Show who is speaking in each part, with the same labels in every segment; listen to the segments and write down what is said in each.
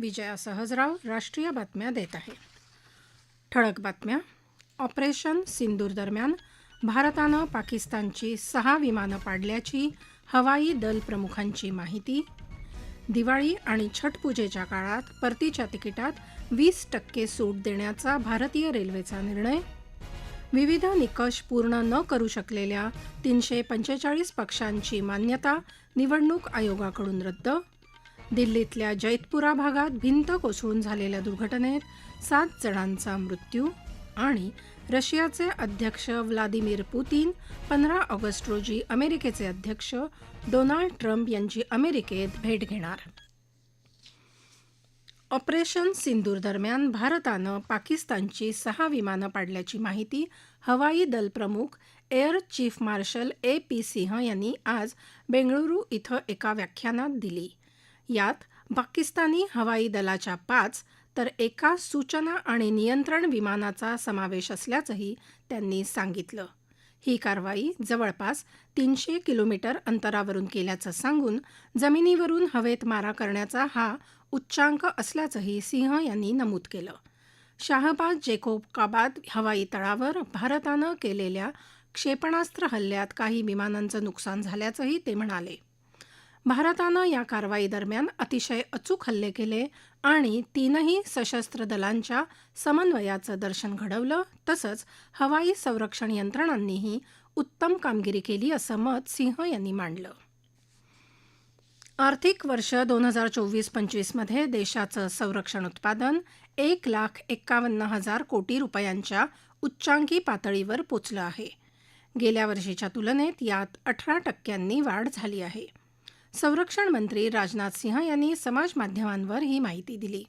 Speaker 1: विजया सहजराव राष्ट्रीय बातम्या देत आहे ठळक बातम्या ऑपरेशन सिंदूर दरम्यान भारतानं पाकिस्तानची सहा विमानं पाडल्याची हवाई दल प्रमुखांची माहिती दिवाळी आणि छटपूजेच्या काळात परतीच्या तिकिटात वीस टक्के सूट देण्याचा भारतीय रेल्वेचा निर्णय विविध निकष पूर्ण न करू शकलेल्या तीनशे पंचेचाळीस पक्षांची मान्यता निवडणूक आयोगाकडून रद्द दिल्लीतल्या जैतपुरा भागात भिंत कोसळून झालेल्या दुर्घटनेत सात जणांचा मृत्यू आणि रशियाचे अध्यक्ष व्लादिमीर पुतीन पंधरा ऑगस्ट रोजी अमेरिकेचे अध्यक्ष डोनाल्ड ट्रम्प यांची अमेरिकेत भेट घेणार ऑपरेशन सिंदूर दरम्यान भारतानं पाकिस्तानची सहा विमानं पाडल्याची माहिती हवाई दल प्रमुख air chief marshal A P Singh यांनी आज बेंगळुरू इथं एका व्याख्यानात दिली यात पाकिस्तानी हवाई दलाच्या पाच तर एका सूचना आणि नियंत्रण विमानाचा समावेश असल्याचंही त्यांनी सांगितलं ही कारवाई जवळपास तीनशे किलोमीटर अंतरावरून केल्याचं सांगून जमिनीवरून हवेत मारा करण्याचा हा उच्चांक असल्याचंही सिंह यांनी नमूद केलं शाहबाद काबाद हवाई तळावर भारतानं केलेल्या क्षेपणास्त्र हल्ल्यात काही विमानांचं नुकसान झाल्याचंही ते म्हणाले भारतानं या कारवाईदरम्यान अतिशय अचूक हल्ले केले आणि तीनही सशस्त्र दलांच्या समन्वयाचं दर्शन घडवलं तसंच हवाई संरक्षण यंत्रणांनीही उत्तम कामगिरी केली असं मत सिंह यांनी मांडलं आर्थिक वर्ष दोन हजार चोवीस पंचवीसमध्ये देशाचं संरक्षण उत्पादन एक लाख एक्कावन्न हजार कोटी रुपयांच्या उच्चांकी पातळीवर पोचलं आहे गेल्या वर्षीच्या तुलनेत यात अठरा टक्क्यांनी वाढ झाली आहे संरक्षण मंत्री राजनाथ सिंह यांनी समाज माध्यमांवर ही माहिती दिली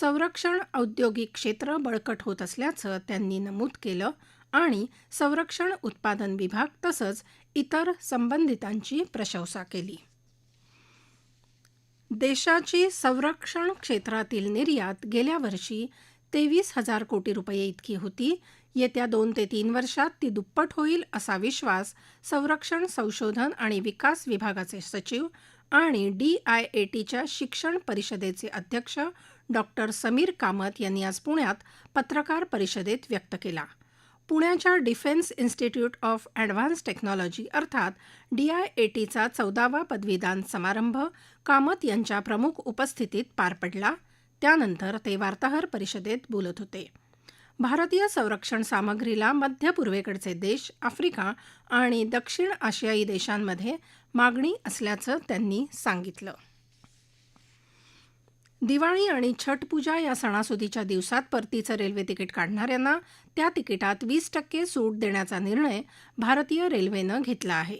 Speaker 1: संरक्षण औद्योगिक क्षेत्र बळकट होत असल्याचं त्यांनी नमूद केलं आणि संरक्षण उत्पादन विभाग तसंच इतर संबंधितांची प्रशंसा केली देशाची संरक्षण क्षेत्रातील निर्यात गेल्या वर्षी तेवीस हजार कोटी रुपये इतकी होती येत्या दोन ते तीन वर्षात ती दुप्पट होईल असा विश्वास संरक्षण संशोधन आणि विकास विभागाचे सचिव आणि डीआयएटीच्या शिक्षण परिषदेचे अध्यक्ष डॉक्टर समीर कामत यांनी आज पुण्यात पत्रकार परिषदेत व्यक्त केला पुण्याच्या defence institute of advance technology अर्थात डीआयएटीचा चौदावा पदवीदान समारंभ कामत यांच्या प्रमुख उपस्थितीत पार पडला त्यानंतर ते वार्ताहर परिषदेत बोलत होते भारतीय संरक्षण सामग्रीला मध्य पूर्वेकडचे देश आफ्रिका आणि दक्षिण आशियाई देशांमध्ये मागणी असल्याचं त्यांनी सांगितलं दिवाळी आणि छठ पूजा या सणासुदीच्या दिवसात परतीचं रेल्वे तिकीट काढणाऱ्यांना त्या तिकिटात वीस टक्के सूट देण्याचा निर्णय भारतीय रेल्वेनं घेतला आहे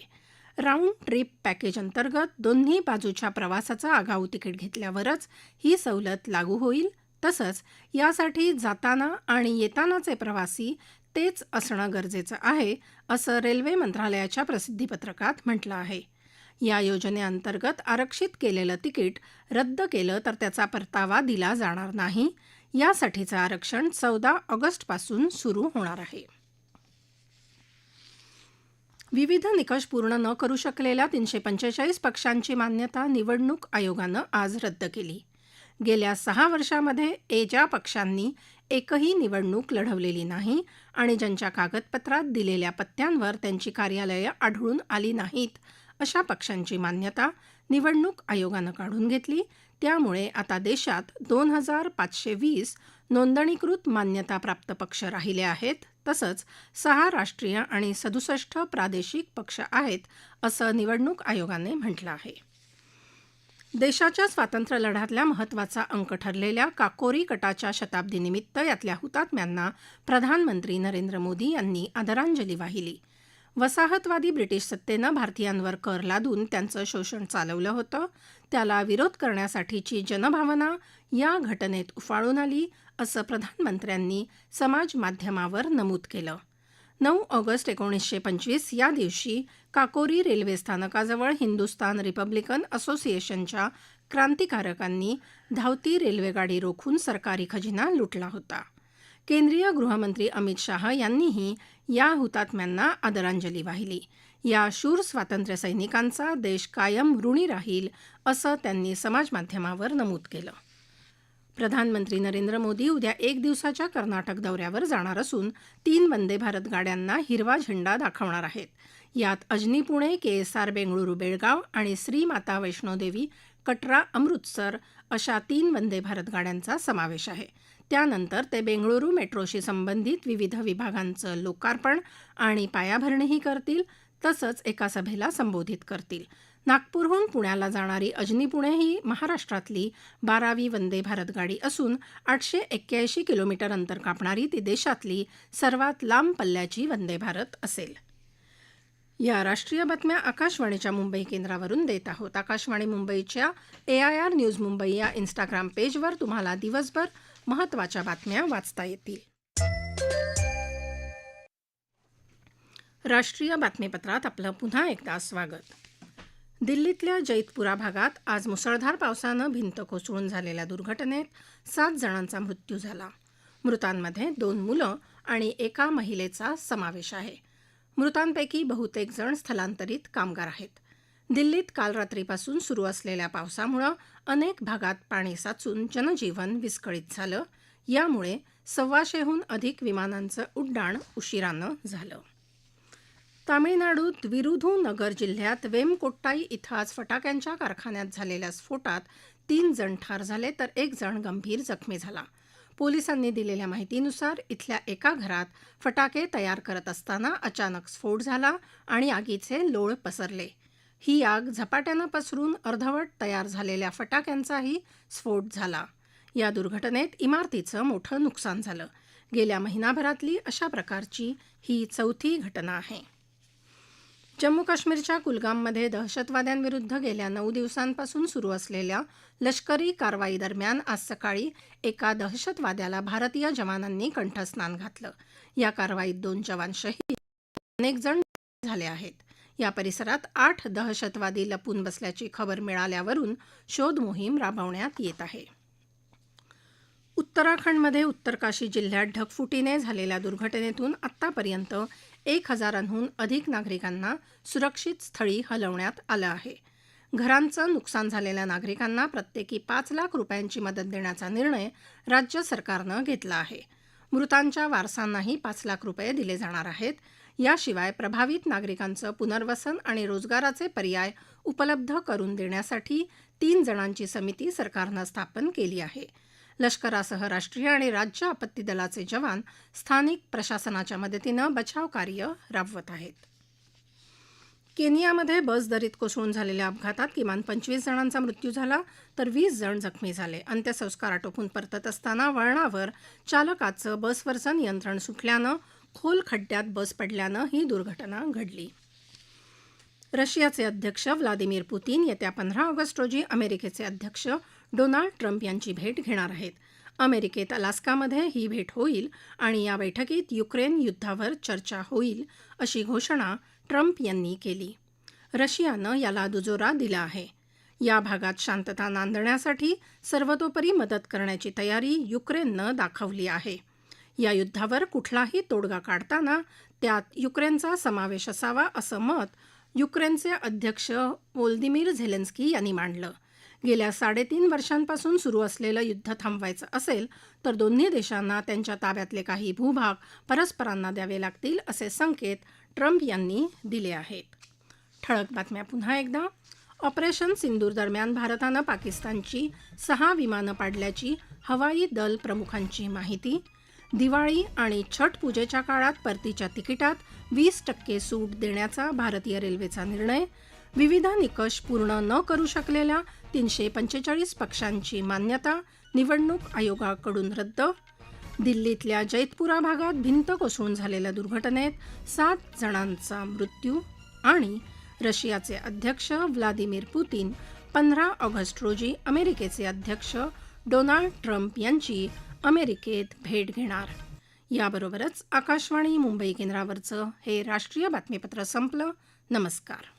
Speaker 1: राऊंड ट्रिप पॅकेज अंतर्गत दोन्ही बाजूच्या प्रवासाचं आगाऊ तिकीट घेतल्यावरच ही सवलत लागू होईल तसंच यासाठी जाताना आणि येतानाचे प्रवासी तेच असणं गरजेचं आहे असं रेल्वे मंत्रालयाच्या प्रसिद्धीपत्रकात म्हटलं आहे या योजनेअंतर्गत आरक्षित केलेलं तिकीट रद्द केलं तर त्याचा परतावा दिला जाणार नाही यासाठीचं आरक्षण चौदा ऑगस्टपासून सुरू होणार आहे विविध निकष पूर्ण न करू शकलेल्या तीनशे पंचेचाळीस पक्षांची मान्यता निवडणूक आयोगानं आज रद्द केली गेल्या सहा वर्षामध्ये ए ज्या पक्षांनी एकही निवडणूक लढवलेली नाही आणि ज्यांच्या कागदपत्रात दिलेल्या पत्त्यांवर त्यांची कार्यालयं आढळून आली नाहीत अशा पक्षांची मान्यता निवडणूक आयोगानं काढून घेतली त्यामुळे आता देशात दोन हजार पाचशे वीस नोंदणीकृत मान्यताप्राप्त पक्ष राहिले आहेत तसंच सहा राष्ट्रीय आणि सदुसष्ट प्रादेशिक पक्ष आहेत असं निवडणूक आयोगाने म्हटलं आहे देशाच्या स्वातंत्र्यलढ्यातल्या महत्वाचा महत्त्वाचा अंक ठरलेल्या काकोरी कटाच्या शताब्दीनिमित्त यातल्या हुतात्म्यांना प्रधानमंत्री नरेंद्र मोदी यांनी आदरांजली वाहिली वसाहतवादी ब्रिटिश सत्तेनं भारतीयांवर कर लादून त्यांचं शोषण चालवलं होतं त्याला विरोध करण्यासाठीची जनभावना या घटनेत उफाळून आली असं प्रधानमंत्र्यांनी माध्यमावर नमूद केलं नऊ ऑगस्ट एकोणीसशे पंचवीस या दिवशी काकोरी रेल्वे स्थानकाजवळ हिंदुस्तान रिपब्लिकन असोसिएशनच्या क्रांतिकारकांनी धावती रेल्वेगाडी रोखून सरकारी खजिना लुटला होता केंद्रीय गृहमंत्री अमित शाह यांनीही या हुतात्म्यांना आदरांजली वाहिली या शूर स्वातंत्र्य सैनिकांचा देश कायम ऋणी राहील असं त्यांनी समाजमाध्यमावर नमूद केलं प्रधानमंत्री नरेंद्र मोदी उद्या एक दिवसाच्या कर्नाटक दौऱ्यावर जाणार असून तीन वंदे भारत गाड्यांना हिरवा झेंडा दाखवणार आहेत यात Ajni Pune K S R Bengaluru Belgaum आणि श्री माता वैष्णोदेवी कटरा अमृतसर अशा तीन वंदे भारत गाड्यांचा समावेश आहे त्यानंतर ते बेंगळुरू मेट्रोशी संबंधित विविध विभागांचं लोकार्पण आणि पायाभरणीही करतील तसंच एका सभेला संबोधित करतील नागपूरहून पुण्याला जाणारी अजनी पुणे ही महाराष्ट्रातली बारावी वंदे भारत गाडी असून आठशे एक्क्याऐंशी किलोमीटर अंतर कापणारी ती देशातली सर्वात लांब पल्ल्याची वंदे भारत असेल या राष्ट्रीय बातम्या आकाशवाणीच्या मुंबई केंद्रावरून देत आहोत आकाशवाणी मुंबईच्या A I R news Mumbai या इन्स्टाग्राम पेजवर तुम्हाला दिवसभर महत्त्वाच्या बातम्या वाचता येतील राष्ट्रीय बातमीपत्रात आपलं पुन्हा एकदा स्वागत दिल्लीतल्या जैतपुरा भागात आज मुसळधार पावसानं भिंत कोसळून झालेल्या दुर्घटनेत सात जणांचा मृत्यू झाला मृतांमध्ये दोन मुलं आणि एका महिलेचा समावेश आहे मृतांपैकी बहुतेक जण स्थलांतरित कामगार आहेत दिल्लीत काल रात्रीपासून सुरू असलेल्या पावसामुळं अनेक भागात पाणी साचून जनजीवन विस्कळीत झालं यामुळे सव्वाशेहून अधिक विमानांचं उड्डाण उशिरानं झालं तामिळनाडूत नगर जिल्ह्यात वेमकोट्टाई इथं आज फटाक्यांच्या कारखान्यात झालेल्या स्फोटात तीन जण ठार झाले तर एक जण गंभीर जखमी झाला पोलिसांनी दिलेल्या माहितीनुसार इथल्या एका घरात फटाके तयार करत असताना अचानक स्फोट झाला आणि आगीचे लोळ पसरले ही आग झपाट्यानं पसरून अर्धवट तयार झालेल्या फटाक्यांचाही स्फोट झाला या दुर्घटनेत इमारतीचं मोठं नुकसान झालं गेल्या महिनाभरातली अशा प्रकारची ही चौथी घटना आहे जम्मू काश्मीरच्या कुलगाममध्ये दहशतवाद्यांविरुद्ध गेल्या नऊ दिवसांपासून सुरू असलेल्या लष्करी कारवाईदरम्यान आज सकाळी एका दहशतवाद्याला भारतीय जवानांनी कंठस्नान घातलं या कारवाईत दोन जवान शहीद अनेक जण झाले आहेत या परिसरात आठ दहशतवादी लपून बसल्याची खबर मिळाल्यावरून शोध मोहीम राबवण्यात येत आहे उत्तराखंडमध्ये उत्तरकाशी जिल्ह्यात ढगफुटीने झालेल्या दुर्घटनेतून आतापर्यंत एक हजारांहून अधिक नागरिकांना सुरक्षित स्थळी हलवण्यात आलं आहे घरांचं नुकसान झालेल्या नागरिकांना प्रत्येकी पाच लाख रुपयांची मदत देण्याचा निर्णय राज्य सरकारनं घेतला आहे मृतांच्या वारसांनाही पाच लाख रुपये दिले जाणार आहेत याशिवाय प्रभावित नागरिकांचं पुनर्वसन आणि रोजगाराचे पर्याय उपलब्ध करून देण्यासाठी तीन जणांची समिती सरकारनं स्थापन केली आहे लष्करासह राष्ट्रीय आणि राज्य आपत्ती दलाचे जवान स्थानिक प्रशासनाच्या मदतीनं कार्य राबवत आहेत केनियामध्ये बस दरीत कोसळून झालेल्या अपघातात किमान पंचवीस जणांचा मृत्यू झाला तर वीस जण जखमी झाले अंत्यसंस्कार आटोपून परतत असताना वळणावर चालकाचं बसवरचं नियंत्रण सुटल्यानं खोल खड्ड्यात बस पडल्यानं ही दुर्घटना घडली रशियाचे अध्यक्ष व्लादिमीर पुतीन येत्या पंधरा ऑगस्ट रोजी अमेरिकेचे अध्यक्ष डोनाल्ड ट्रम्प यांची भेट घेणार आहेत अमेरिकेत अलास्कामध्ये ही भेट होईल आणि या बैठकीत युक्रेन युद्धावर चर्चा होईल अशी घोषणा ट्रम्प यांनी केली रशियानं याला दुजोरा दिला आहे या भागात शांतता नांदण्यासाठी सर्वतोपरी मदत करण्याची तयारी युक्रेननं दाखवली आहे या युद्धावर कुठलाही तोडगा काढताना त्यात युक्रेनचा समावेश असावा असं मत युक्रेनचे अध्यक्ष वोल्दिमीर झेलेन्स्की यांनी मांडलं गेल्या साडेतीन वर्षांपासून सुरू असलेलं युद्ध थांबवायचं असेल तर दोन्ही देशांना त्यांच्या ताब्यातले काही भूभाग परस्परांना द्यावे लागतील असे संकेत ट्रम्प यांनी दिले आहेत ठळक बातम्या पुन्हा एकदा ऑपरेशन सिंदूर दरम्यान भारतानं पाकिस्तानची सहा विमानं पाडल्याची हवाई दल प्रमुखांची माहिती दिवाळी आणि छठ पूजेच्या काळात परतीच्या तिकिटात वीस टक्के सूट देण्याचा भारतीय रेल्वेचा निर्णय विविध निकष पूर्ण न करू शकलेल्या तीनशे पंचेचाळीस पक्षांची मान्यता निवडणूक आयोगाकडून रद्द दिल्लीतल्या जैतपुरा भागात भिंत कोसळून झालेल्या दुर्घटनेत सात जणांचा मृत्यू आणि रशियाचे अध्यक्ष व्लादिमीर पुतीन पंधरा ऑगस्ट रोजी अमेरिकेचे अध्यक्ष डोनाल्ड ट्रम्प यांची अमेरिकेत भेट घेणार याबरोबरच आकाशवाणी मुंबई केंद्रावरचं हे राष्ट्रीय बातमीपत्र संपलं नमस्कार